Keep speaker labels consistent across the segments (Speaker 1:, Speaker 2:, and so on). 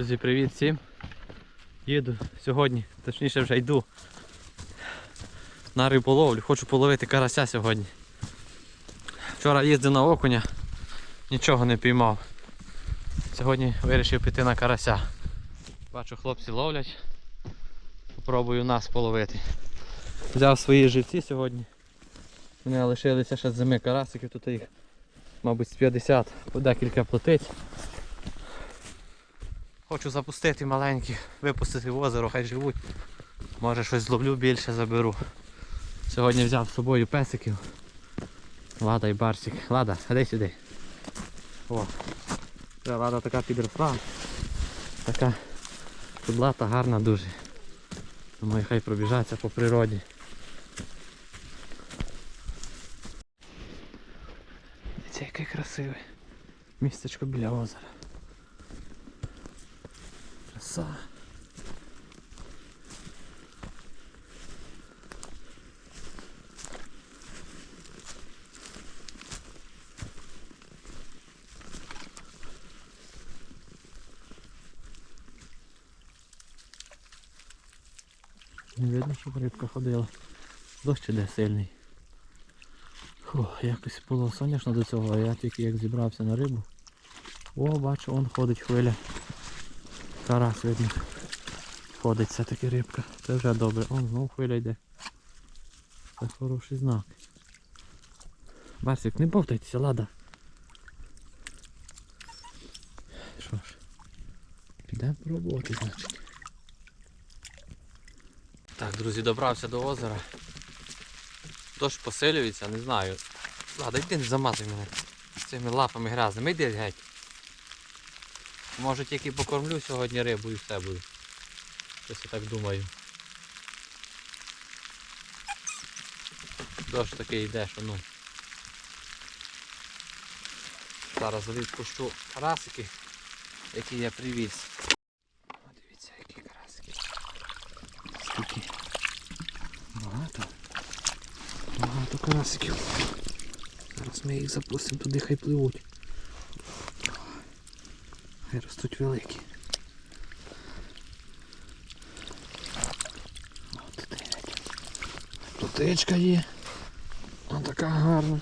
Speaker 1: Друзі, привіт всім. Їду сьогодні, точніше вже йду на риболовлю. Хочу половити карася сьогодні. Вчора їздив на окуня, нічого не піймав. Сьогодні вирішив піти на карася. Бачу, хлопці ловлять. Попробую нас половити. Взяв свої живці сьогодні. У мене лишилися ще зими карасиків, тут їх, мабуть, з 50 по декілька плотиць. Хочу запустити маленьких, випустити в озеро, хай живуть. Може щось зловлю більше заберу. Сьогодні взяв з собою песиків. Лада і барсик. Лада, ходи сюди. О. Це лада така підросла. Така кудлата, гарна дуже. Думаю, хай пробіжаться по природі. Це яке красиве. Містечко біля озера. Краса. Не видно, щоб рибка ходила. Дощ іде сильний. Фу, якось було сонячно до цього, а я тільки як зібрався на рибу. О, бачу, он ходить хвиля. Карась видно. Ходить все-таки рибка. Це вже добре. Он знову хвиля йде. Це хороший знак. Барсик, не бовтайтеся, лада. Що ж, підемо пробувати, значить. Так, друзі, добрався до озера. Дощ посилюється, не знаю. Лада, йди не замазуй мене цими лапами грязними. Йди геть. Може тільки покормлю сьогодні рибу і все буде. Щось я так думаю. Дощ такий йде, що ну. Зараз відпущу карасики, які я привіз. Дивіться, які карасики. Скільки. Багато. Багато карасиків. Зараз ми їх запустимо туди, хай пливуть. Хай ростуть великі. От тут геть. Плотичка є. Ось така гарна.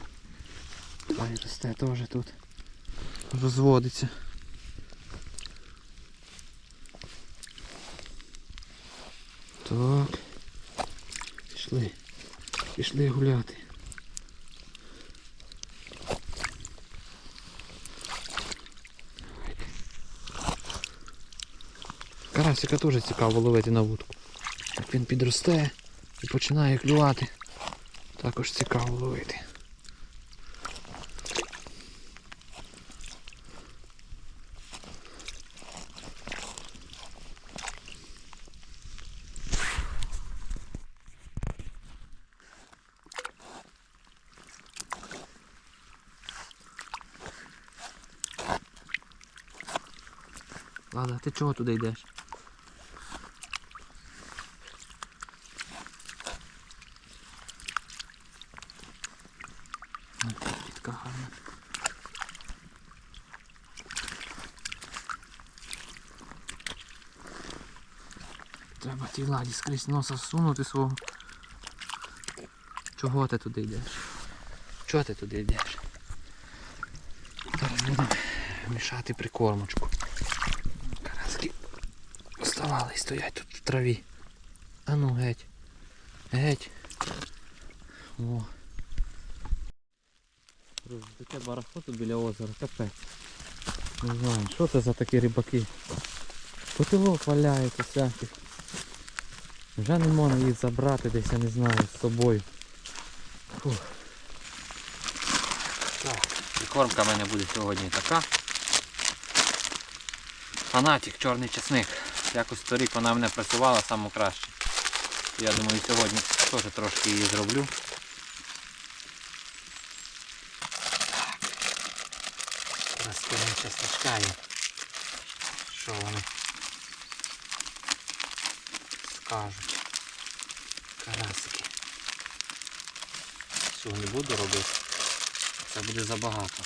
Speaker 1: Хай росте теж тут. Розводиться. Так. Пішли. Пішли гуляти. Карасика теж цікаво ловити на вудку. Як він підросте і починає клювати. Також цікаво ловити. Ладно, ти чого туди йдеш? Плітка гарна. Треба тій ладі скрізь носа всунути свого. Чого ти туди йдеш? Чого ти туди йдеш? Зараз будемо мішати прикормочку. Караски вставали і стоять тут в траві. А ну геть. Геть. О. Таке барахло тут біля озера, капець. Не знаю, що це за такі рибаки. Потилок валяється всяких. Вже не можна їх забрати десь, я не знаю, з собою. Фух. Так, прикормка в мене буде сьогодні така. Фанатик, чорний чесник. Якось торік вона мене працювала саме краще. Я думаю сьогодні теж трошки її зроблю. Розкинемо чесночка і що вони скажуть. Карасики. Всього не буду робити. Це буде забагато.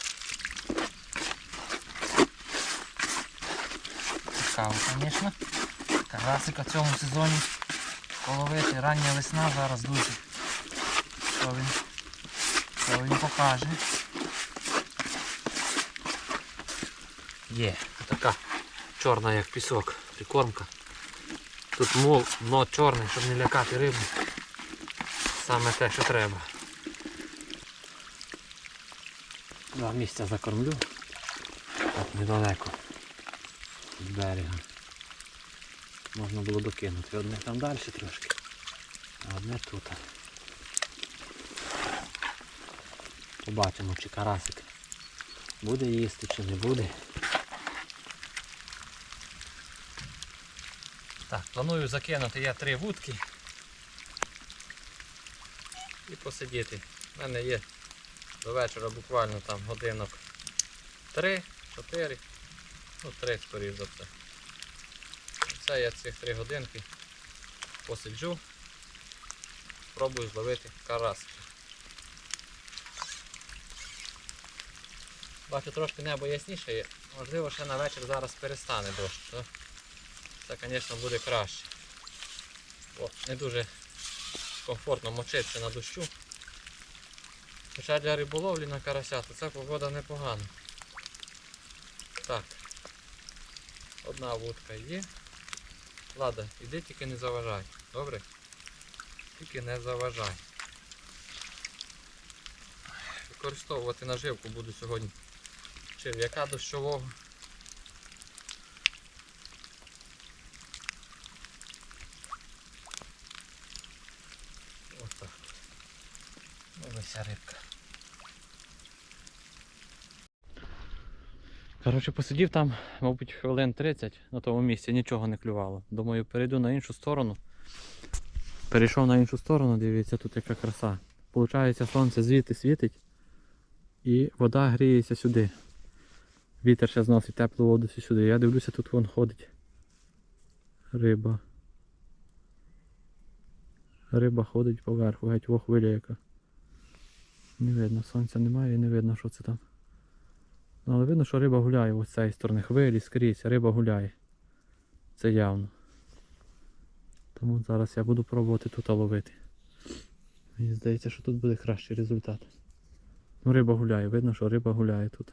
Speaker 1: цікаво, звісно. Карасика в цьому сезоні половити. Рання весна зараз дуже. Що він, що він покаже. Є, така чорна як пісок, прикормка. Тут мол, дно чорне, щоб не лякати рибу. Саме те, що треба. Два місця закормлю. Так недалеко від берега. Можна було докинути. Одне там далі трошки, а одне тут. Побачимо, чи карасик буде їсти, чи не буде. Так, планую закинути я три вудки і посидіти. У мене є до вечора буквально там годинок 3, 4, ну 3 скоріш за все. Це я цих 3 годинки посиджу, спробую зловити караски. Бачу трошки небо ясніше, є. можливо ще на вечір зараз перестане дощ. Це, звісно, буде краще. Бо не дуже комфортно мочитися на дощу. Хоча для риболовлі на карася, то ця погода непогана. Так. Одна вудка є. Лада, іди тільки не заважай. Добре? Тільки не заважай. Використовувати наживку буду сьогодні черв'яка дощового. Ось так. Ось рибка. Коротше, посидів там, мабуть, хвилин 30 на тому місці, нічого не клювало. Думаю, перейду на іншу сторону. Перейшов на іншу сторону, дивіться, тут яка краса. Получається, сонце звідти світить і вода гріється сюди. Вітер ще зносить теплу воду сюди. Я дивлюся, тут вон ходить. Риба. Риба ходить поверху, геть во хвиля яка. Не видно, сонця немає і не видно, що це там. Ну, але видно, що риба гуляє ось цієї сторони. Хвилі скрізь, риба гуляє. Це явно. Тому зараз я буду пробувати тут ловити. Мені здається, що тут буде кращий результат. Ну, риба гуляє, видно, що риба гуляє тут.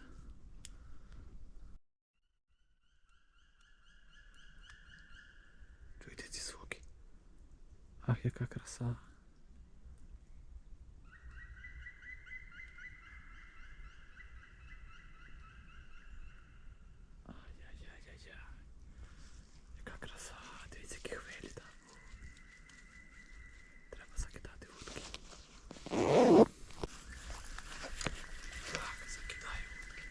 Speaker 1: Чуєте ці звуки? Ах, яка краса. Ай-яй-яй-яй-яй. Яка краса, дивіться, які хвилі там. Треба закидати вудки. Так, закидаю вудки.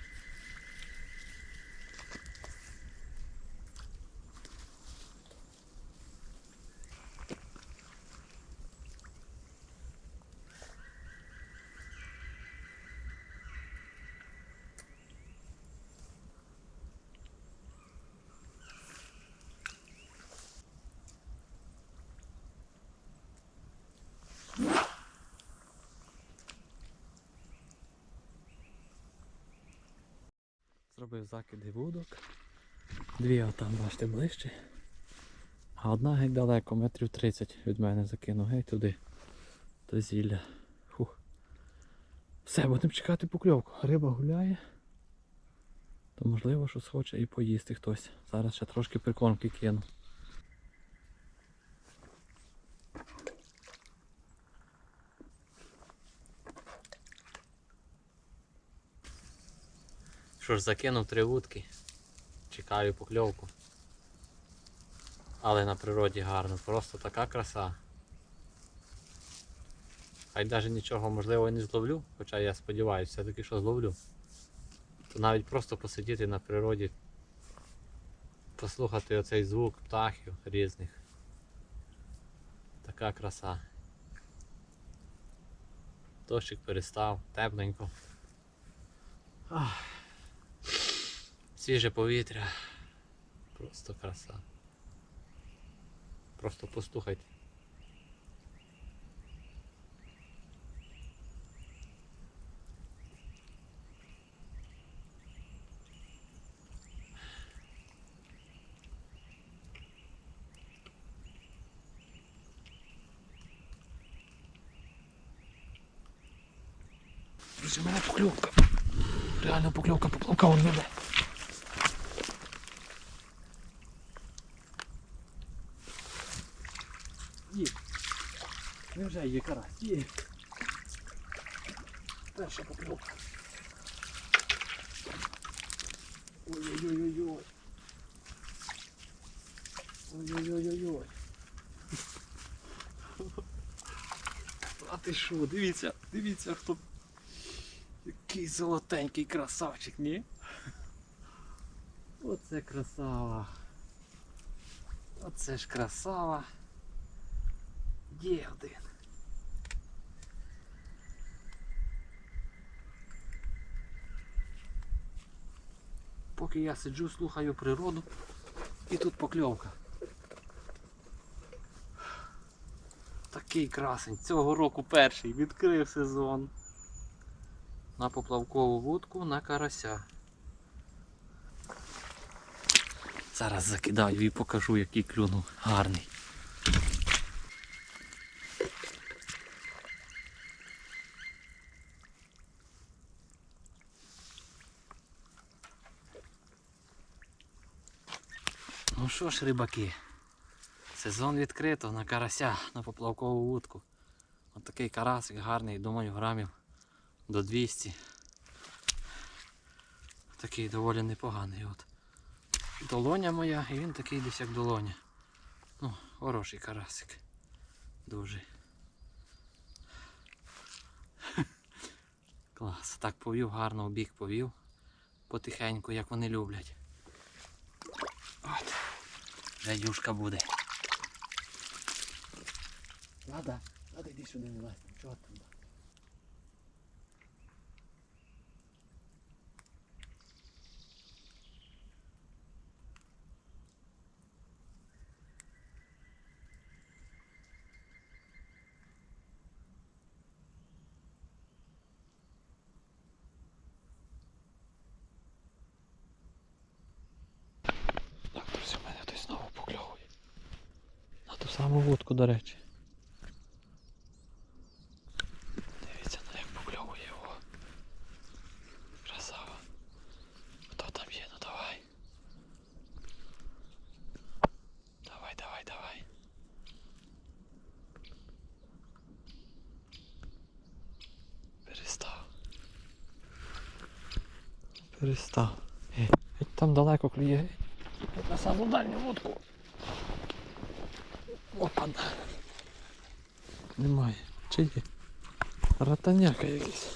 Speaker 1: Зробив закиди вудок. Дві отам, бачите, ближче. А одна геть далеко, метрів 30 від мене закинув, геть туди. До зілля. Фух. Все, будемо чекати покльовку. Риба гуляє. То можливо щось хоче і поїсти хтось. Зараз ще трошки прикормки кину. Що ж, закинув три вудки. Чекаю покльовку. Але на природі гарно, просто така краса. Хай навіть нічого можливо і не зловлю, хоча я сподіваюся все-таки, що зловлю. То навіть просто посидіти на природі, послухати оцей звук птахів різних. Така краса. Дощик перестав, тепленько. Ах свіже повітря. Просто краса. Просто послухайте. Друзі, у мене покльовка. Реально покльовка поплавка, он веде. Невже є карась? Є. Перша покльовка. Ой-ой-ой-ой-ой. Ой-ой-ой-ой-ой. А ти що, дивіться, дивіться, хто. Який золотенький красавчик, ні? Оце красава. Оце ж красава. Є один. Поки я сиджу, слухаю природу, і тут покльовка. Такий красень. Цього року перший відкрив сезон. На поплавкову вудку на карася. Зараз закидаю і покажу, який клюнув гарний. Що ж, рибаки, сезон відкрито на карася, на поплавкову вудку. От такий карасик гарний, думаю, грамів до 200. Такий доволі непоганий. От. Долоня моя, і він такий десь як долоня. Ну, хороший карасик. Дуже. Клас. Так повів, гарно в бік повів. Потихеньку, як вони люблять. От. Вже юшка буде. Лада, лада, йди сюди, не лазь. Чого там? Так, друзі, у мене хтось знову покльовує. На ту саму вудку, до речі. Дивіться, на як покльовує його. Красава. Хто там є? Ну давай. Давай, давай, давай. Перестав. Перестав. Геть, геть там далеко клює. геть. Геть На саму дальню вудку. Опа. Немає. Чи є? Ратаняка якийсь.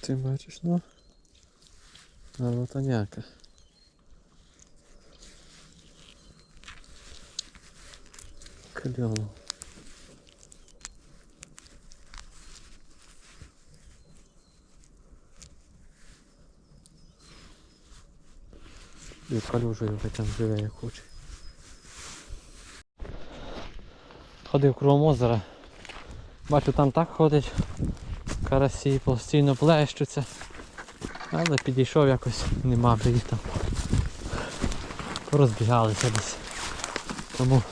Speaker 1: Ти бачиш, ну? Ратаняка. Кльово. І калюжею хай там живе як хоче. Ходив кругом озера. Бачу там так ходить. Карасі постійно плещуться. Але підійшов якось, нема вже їх там. Розбігалися десь. Тому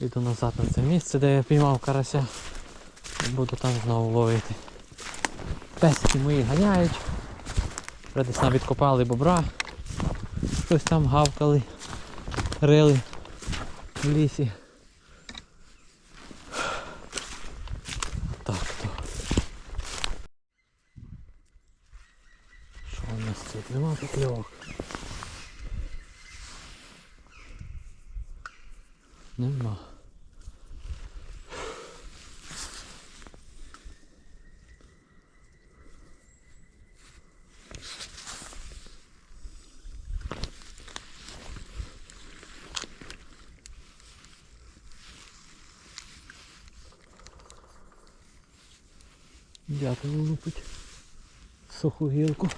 Speaker 1: йду назад на це місце, де я піймав карася. Буду там знову ловити. Песики мої ганяють. Вже десь навіть копали бобра. Щось там гавкали, рили в лісі. Так, то. Що у нас тут? Нема покльовок. Нема. Дятел лупить суху гілку.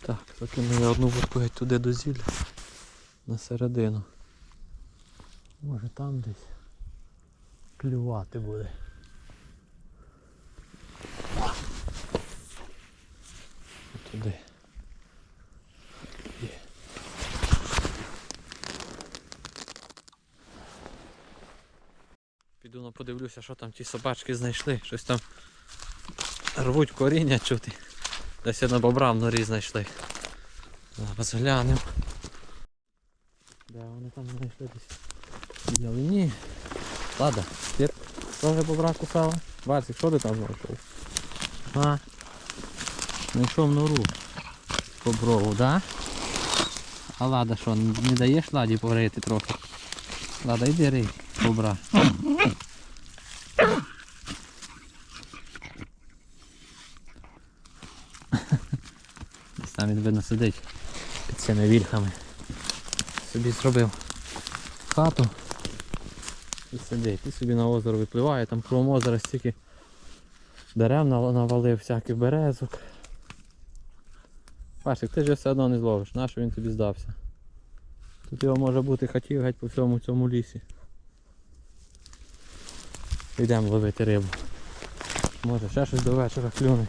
Speaker 1: Так, закину я одну вудку геть туди до зілля на середину. Може там десь клювати буде. Туди. Піду ну, подивлюся, що там ті собачки знайшли. Щось там рвуть коріння чути. Десь на бобра в норі знайшли. Зараз глянемо. Де вони там знайшли десь? Виділи? Ні. Лада, ти теж бобра кусала? Барсик, що ти там знайшов? А? Знайшов нору. Боброву, да? А лада що, не даєш ладі поварити трохи? Лада, йди рий, бобра. Там він видно сидить під цими вільхами. Собі зробив хату і сидить. І собі на озеро випливає, там кругом озера стільки дерев навалив, всяких березок. Пашик, ти ж все одно не зловиш, нащо він тобі здався? Тут його може бути хатів геть по всьому цьому лісі. Йдемо ловити рибу. Може ще щось до вечора клюне.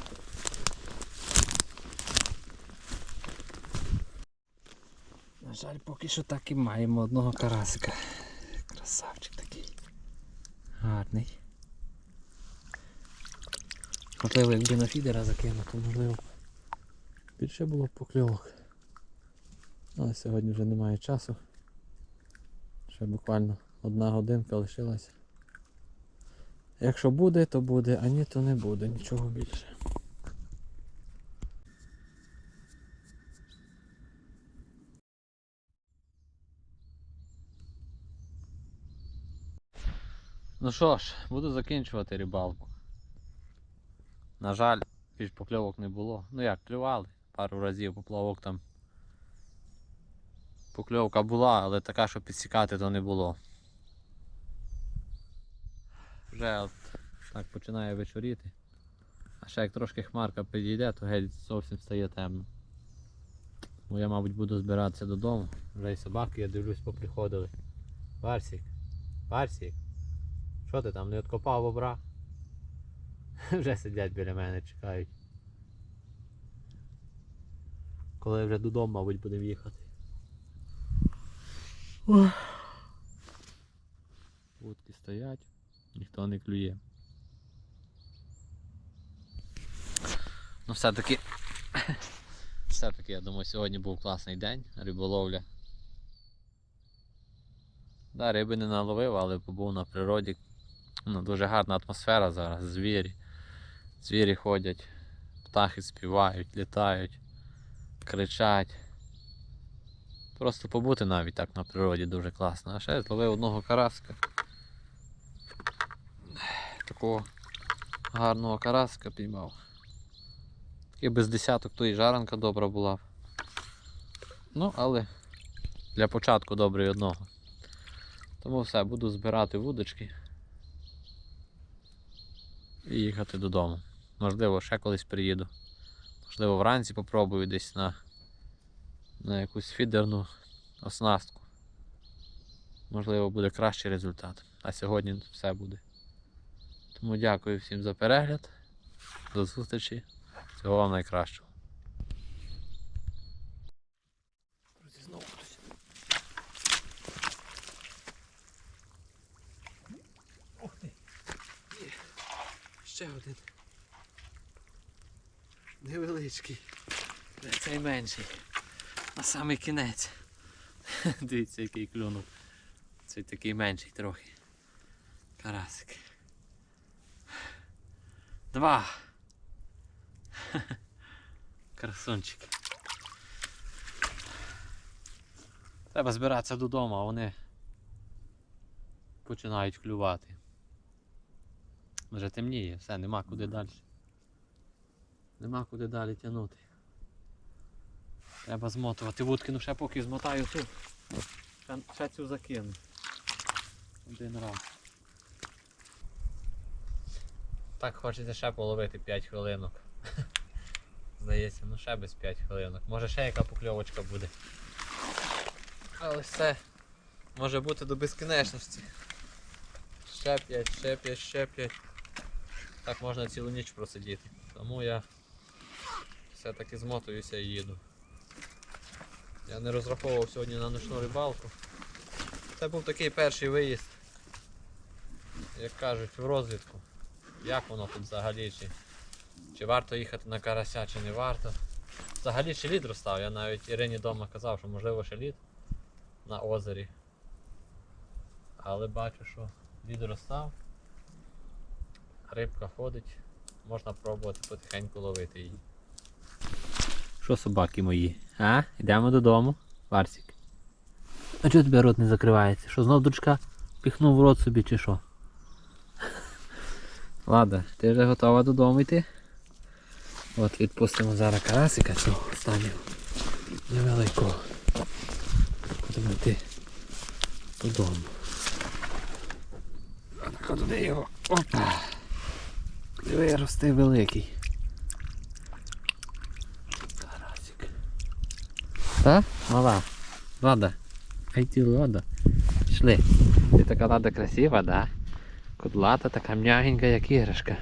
Speaker 1: На жаль, поки що так і маємо одного карасика. Красавчик такий. Гарний. Можливо, якби на фідера закинути, то можливо. Більше було б покльовок. Але сьогодні вже немає часу. Ще буквально одна годинка лишилася. Якщо буде, то буде, а ні, то не буде, нічого більше. Ну що ж, буду закінчувати рибалку. На жаль, більш покльовок не було. Ну як, клювали пару разів поплавок там. Покльовка була, але така, що підсікати то не було. Вже от так починає вечоріти. А ще як трошки хмарка підійде, то геть зовсім стає темно. Тому я, мабуть, буду збиратися додому. Вже і собаки, я дивлюсь, поприходили. Барсік, Барсік, що ти там, не откопав бобра? Вже сидять біля мене, чекають. Коли вже додому, мабуть, будемо їхати. Вудки стоять, ніхто не клює. Ну все-таки. Все-таки, я думаю, сьогодні був класний день, риболовля. Да, риби не наловив, але побув на природі. Ну, дуже гарна атмосфера зараз, звірі. Звірі ходять, птахи співають, літають, кричать. Просто побути навіть так на природі дуже класно. А ще зловив одного караска. Такого гарного караска піймав. Такий без десяток, то і жаранка добра була. Ну, але для початку добре і одного. Тому все, буду збирати вудочки і їхати додому. Можливо, ще колись приїду. Можливо, вранці попробую десь на, на якусь фідерну оснастку. Можливо, буде кращий результат. А сьогодні все буде. Тому дякую всім за перегляд. До зустрічі. Всього вам найкращого. Друзі, знову хтось. Ух ти! Є. Ще один. Невеличкий. Цей менший. На самий кінець. Дивіться, який клюнув. Цей такий менший трохи. Карасик. Два. Красунчик. Треба збиратися додому, а вони починають клювати. Вже темніє, все, нема куди далі. Нема куди далі тягнути. Треба змотувати вудки, ну ще поки змотаю ту. Ще, ще цю закину. Один раз. Так хочеться ще половити 5 хвилинок. Здається, ну ще без 5 хвилинок. Може ще яка покльовочка буде. Але все може бути до безкінечності. Ще 5, ще 5, ще 5. Так можна цілу ніч просидіти. Тому я все-таки змотуюся і їду. Я не розраховував сьогодні на ночну рибалку. Це був такий перший виїзд. як кажуть, в розвідку. Як воно тут взагалі, чи, чи варто їхати на карася, чи не варто. Взагалі ще лід розстав. Я навіть Ірині вдома казав, що можливо ще лід на озері. Але бачу, що лід розстав. Рибка ходить, можна пробувати потихеньку ловити її. Що собаки мої? А? Йдемо додому, Варсік. А чого тебе рот не закривається? Що знов дочка піхнув в рот собі чи що? Ладно, ти вже готова додому йти? От відпустимо зараз карасика цього останнього. Невеликого. Будемо йти додому. А так туди його. Опа. Диви, росте великий. Карасик. Та? Мала. Лада. Ай ти лада. Пішли. Ти така лада красива, да? Кудлата, така м'ягенька, як іграшка.